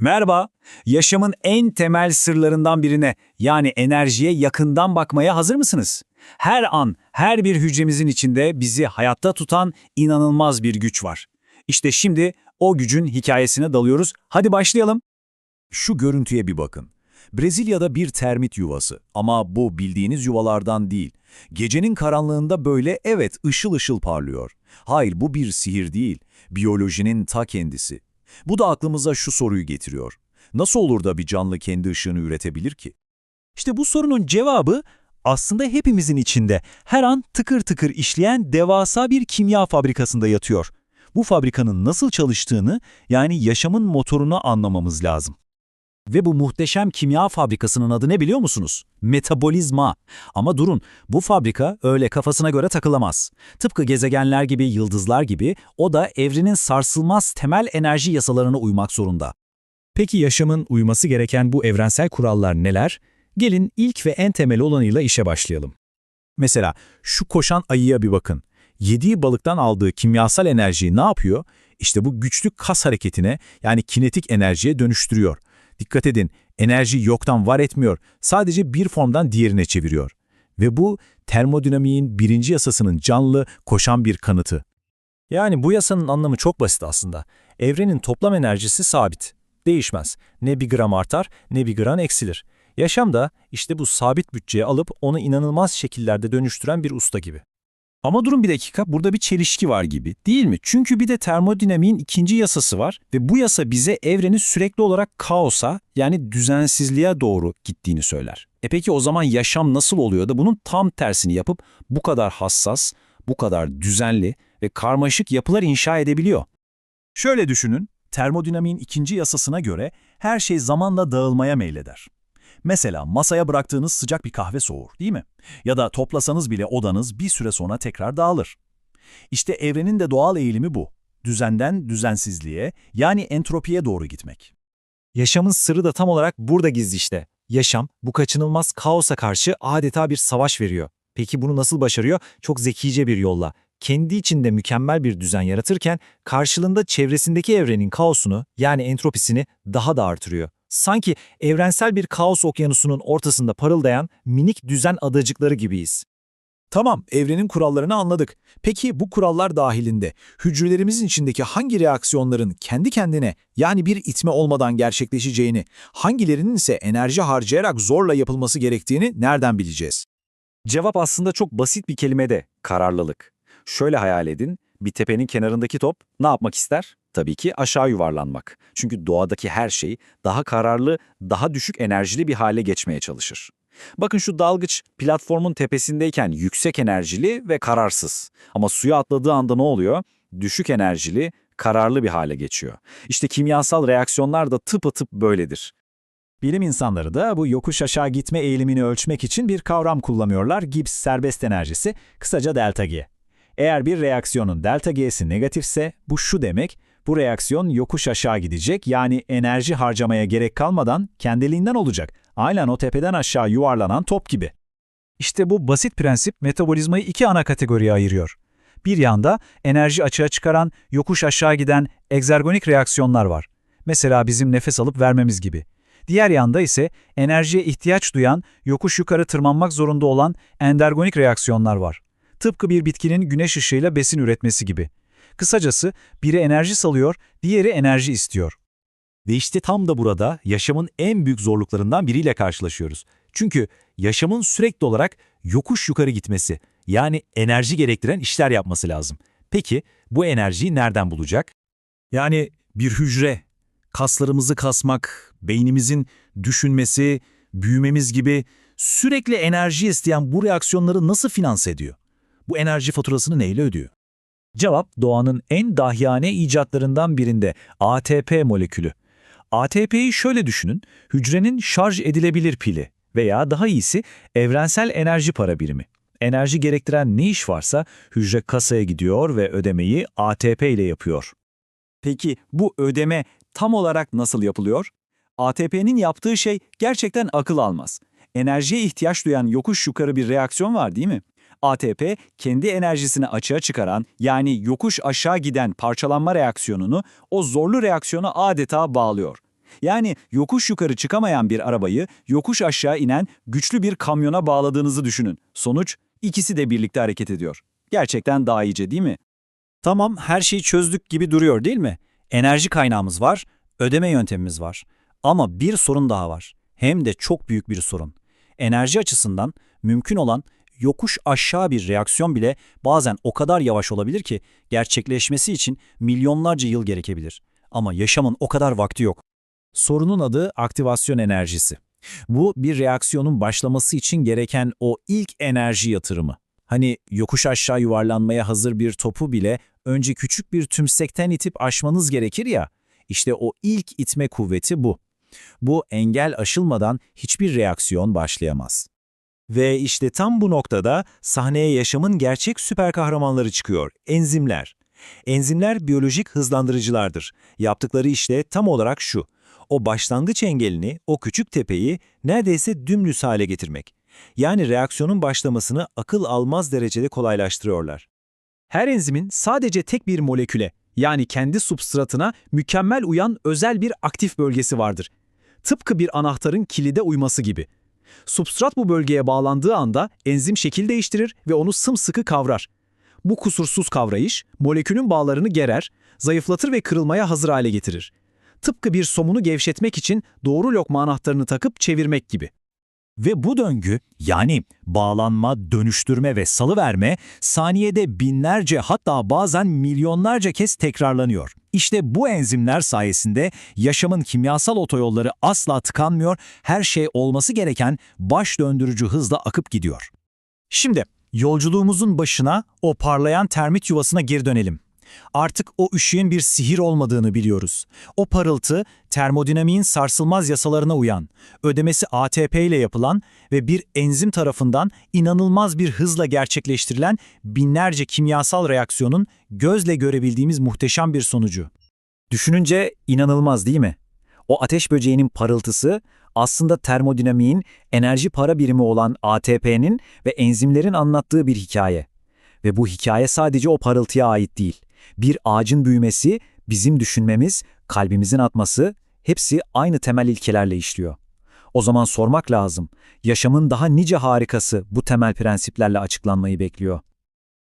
Merhaba, yaşamın en temel sırlarından birine yani enerjiye yakından bakmaya hazır mısınız? Her an, her bir hücremizin içinde bizi hayatta tutan inanılmaz bir güç var. İşte şimdi o gücün hikayesine dalıyoruz. Hadi başlayalım. Şu görüntüye bir bakın. Brezilya'da bir termit yuvası ama bu bildiğiniz yuvalardan değil. Gecenin karanlığında böyle evet ışıl ışıl parlıyor. Hayır bu bir sihir değil, biyolojinin ta kendisi. Bu da aklımıza şu soruyu getiriyor. Nasıl olur da bir canlı kendi ışığını üretebilir ki? İşte bu sorunun cevabı aslında hepimizin içinde her an tıkır tıkır işleyen devasa bir kimya fabrikasında yatıyor. Bu fabrikanın nasıl çalıştığını yani yaşamın motorunu anlamamız lazım. Ve bu muhteşem kimya fabrikasının adı ne biliyor musunuz? Metabolizma. Ama durun, bu fabrika öyle kafasına göre takılamaz. Tıpkı gezegenler gibi, yıldızlar gibi o da evrenin sarsılmaz temel enerji yasalarına uymak zorunda. Peki yaşamın uyması gereken bu evrensel kurallar neler? Gelin ilk ve en temel olanıyla işe başlayalım. Mesela şu koşan ayıya bir bakın. Yediği balıktan aldığı kimyasal enerjiyi ne yapıyor? İşte bu güçlü kas hareketine yani kinetik enerjiye dönüştürüyor. Dikkat edin, enerji yoktan var etmiyor, sadece bir formdan diğerine çeviriyor. Ve bu termodinamiğin birinci yasasının canlı, koşan bir kanıtı. Yani bu yasanın anlamı çok basit aslında. Evrenin toplam enerjisi sabit. Değişmez. Ne bir gram artar ne bir gram eksilir. Yaşam da işte bu sabit bütçeye alıp onu inanılmaz şekillerde dönüştüren bir usta gibi. Ama durun bir dakika, burada bir çelişki var gibi, değil mi? Çünkü bir de termodinamiğin ikinci yasası var ve bu yasa bize evrenin sürekli olarak kaosa, yani düzensizliğe doğru gittiğini söyler. E peki o zaman yaşam nasıl oluyor da bunun tam tersini yapıp bu kadar hassas, bu kadar düzenli ve karmaşık yapılar inşa edebiliyor? Şöyle düşünün, termodinamiğin ikinci yasasına göre her şey zamanla dağılmaya meyleder. Mesela masaya bıraktığınız sıcak bir kahve soğur, değil mi? Ya da toplasanız bile odanız bir süre sonra tekrar dağılır. İşte evrenin de doğal eğilimi bu. Düzenden düzensizliğe, yani entropiye doğru gitmek. Yaşamın sırrı da tam olarak burada gizli işte. Yaşam, bu kaçınılmaz kaosa karşı adeta bir savaş veriyor. Peki bunu nasıl başarıyor? Çok zekice bir yolla. Kendi içinde mükemmel bir düzen yaratırken karşılığında çevresindeki evrenin kaosunu yani entropisini daha da artırıyor. Sanki evrensel bir kaos okyanusunun ortasında parıldayan minik düzen adacıkları gibiyiz. Tamam, evrenin kurallarını anladık. Peki bu kurallar dahilinde hücrelerimizin içindeki hangi reaksiyonların kendi kendine yani bir itme olmadan gerçekleşeceğini, hangilerinin ise enerji harcayarak zorla yapılması gerektiğini nereden bileceğiz? Cevap aslında çok basit bir kelimede, kararlılık. Şöyle hayal edin, bir tepenin kenarındaki top ne yapmak ister? Tabii ki aşağı yuvarlanmak. Çünkü doğadaki her şey daha kararlı, daha düşük enerjili bir hale geçmeye çalışır. Bakın şu dalgıç platformun tepesindeyken yüksek enerjili ve kararsız. Ama suya atladığı anda ne oluyor? Düşük enerjili, kararlı bir hale geçiyor. İşte kimyasal reaksiyonlar da tıpatıp böyledir. Bilim insanları da bu yokuş aşağı gitme eğilimini ölçmek için bir kavram kullanıyorlar. Gibbs serbest enerjisi, kısaca delta G. Eğer bir reaksiyonun delta G'si negatifse bu şu demek, bu reaksiyon yokuş aşağı gidecek yani enerji harcamaya gerek kalmadan kendiliğinden olacak. Aynen o tepeden aşağı yuvarlanan top gibi. İşte bu basit prensip metabolizmayı iki ana kategoriye ayırıyor. Bir yanda enerji açığa çıkaran, yokuş aşağı giden egzergonik reaksiyonlar var. Mesela bizim nefes alıp vermemiz gibi. Diğer yanda ise enerjiye ihtiyaç duyan, yokuş yukarı tırmanmak zorunda olan endergonik reaksiyonlar var. Tıpkı bir bitkinin güneş ışığıyla besin üretmesi gibi. Kısacası biri enerji salıyor, diğeri enerji istiyor. Ve işte tam da burada yaşamın en büyük zorluklarından biriyle karşılaşıyoruz. Çünkü yaşamın sürekli olarak yokuş yukarı gitmesi, yani enerji gerektiren işler yapması lazım. Peki bu enerjiyi nereden bulacak? Yani bir hücre, kaslarımızı kasmak, beynimizin düşünmesi, büyümemiz gibi sürekli enerji isteyen bu reaksiyonları nasıl finanse ediyor? Bu enerji faturasını neyle ödüyor? Cevap doğanın en dahiyane icatlarından birinde ATP molekülü. ATP'yi şöyle düşünün, hücrenin şarj edilebilir pili veya daha iyisi evrensel enerji para birimi. Enerji gerektiren ne iş varsa hücre kasaya gidiyor ve ödemeyi ATP ile yapıyor. Peki bu ödeme tam olarak nasıl yapılıyor? ATP'nin yaptığı şey gerçekten akıl almaz. Enerjiye ihtiyaç duyan yokuş yukarı bir reaksiyon var değil mi? ATP kendi enerjisini açığa çıkaran yani yokuş aşağı giden parçalanma reaksiyonunu o zorlu reaksiyona adeta bağlıyor. Yani yokuş yukarı çıkamayan bir arabayı yokuş aşağı inen güçlü bir kamyona bağladığınızı düşünün. Sonuç ikisi de birlikte hareket ediyor. Gerçekten daha iyice değil mi? Tamam, her şeyi çözdük gibi duruyor değil mi? Enerji kaynağımız var, ödeme yöntemimiz var. Ama bir sorun daha var. Hem de çok büyük bir sorun. Enerji açısından mümkün olan yokuş aşağı bir reaksiyon bile bazen o kadar yavaş olabilir ki gerçekleşmesi için milyonlarca yıl gerekebilir. Ama yaşamın o kadar vakti yok. Sorunun adı aktivasyon enerjisi. Bu bir reaksiyonun başlaması için gereken o ilk enerji yatırımı. Hani yokuş aşağı yuvarlanmaya hazır bir topu bile önce küçük bir tümsekten itip aşmanız gerekir ya, işte o ilk itme kuvveti bu. Bu engel aşılmadan hiçbir reaksiyon başlayamaz. Ve işte tam bu noktada sahneye yaşamın gerçek süper kahramanları çıkıyor, enzimler. Enzimler biyolojik hızlandırıcılardır. Yaptıkları işte tam olarak şu. O başlangıç engelini, o küçük tepeyi neredeyse dümdüz hale getirmek. Yani reaksiyonun başlamasını akıl almaz derecede kolaylaştırıyorlar. Her enzimin sadece tek bir moleküle, yani kendi substratına mükemmel uyan özel bir aktif bölgesi vardır. Tıpkı bir anahtarın kilide uyması gibi. Substrat bu bölgeye bağlandığı anda enzim şekil değiştirir ve onu sımsıkı kavrar. Bu kusursuz kavrayış, molekülün bağlarını gerer, zayıflatır ve kırılmaya hazır hale getirir. Tıpkı bir somunu gevşetmek için doğru lokma anahtarını takıp çevirmek gibi. Ve bu döngü yani bağlanma, dönüştürme ve salıverme saniyede binlerce hatta bazen milyonlarca kez tekrarlanıyor. İşte bu enzimler sayesinde yaşamın kimyasal otoyolları asla tıkanmıyor, her şey olması gereken baş döndürücü hızla akıp gidiyor. Şimdi yolculuğumuzun başına o parlayan termit yuvasına geri dönelim. Artık o ışığın bir sihir olmadığını biliyoruz. O parıltı termodinamiğin sarsılmaz yasalarına uyan, ödemesi ATP ile yapılan ve bir enzim tarafından inanılmaz bir hızla gerçekleştirilen binlerce kimyasal reaksiyonun gözle görebildiğimiz muhteşem bir sonucu. Düşününce inanılmaz değil mi? O ateş böceğinin parıltısı aslında termodinamiğin enerji para birimi olan ATP'nin ve enzimlerin anlattığı bir hikaye. Ve bu hikaye sadece o parıltıya ait değil. Bir ağacın büyümesi, bizim düşünmemiz, kalbimizin atması hepsi aynı temel ilkelerle işliyor. O zaman sormak lazım. Yaşamın daha nice harikası bu temel prensiplerle açıklanmayı bekliyor.